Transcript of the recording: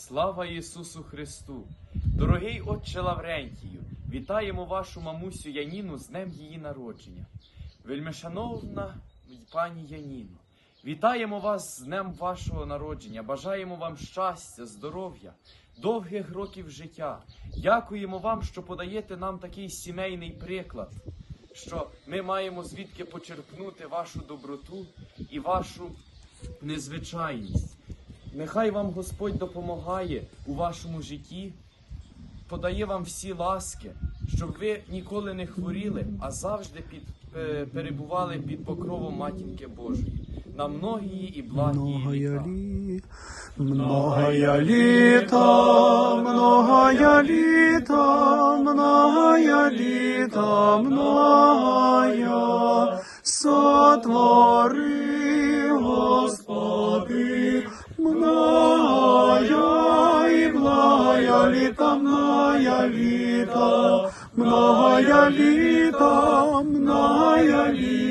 Слава Ісусу Христу! Дорогий Отче Лаврентію, вітаємо вашу мамусю Яніну з днем її народження. Вельмишановна пані Яніно, вітаємо вас з днем вашого народження, бажаємо вам щастя, здоров'я, довгих років життя. Дякуємо вам, що подаєте нам такий сімейний приклад, що ми маємо звідки почерпнути вашу доброту і вашу незвичайність. Нехай вам Господь допомагає у вашому житті, подає вам всі ласки, щоб ви ніколи не хворіли, а завжди під, е, перебували під покровом Матінки Божої на многії і благі Многое літа. ли, многое літа, многое літа, многое літа, многое сотвори, літа, мною літа, многое літа, мною літа,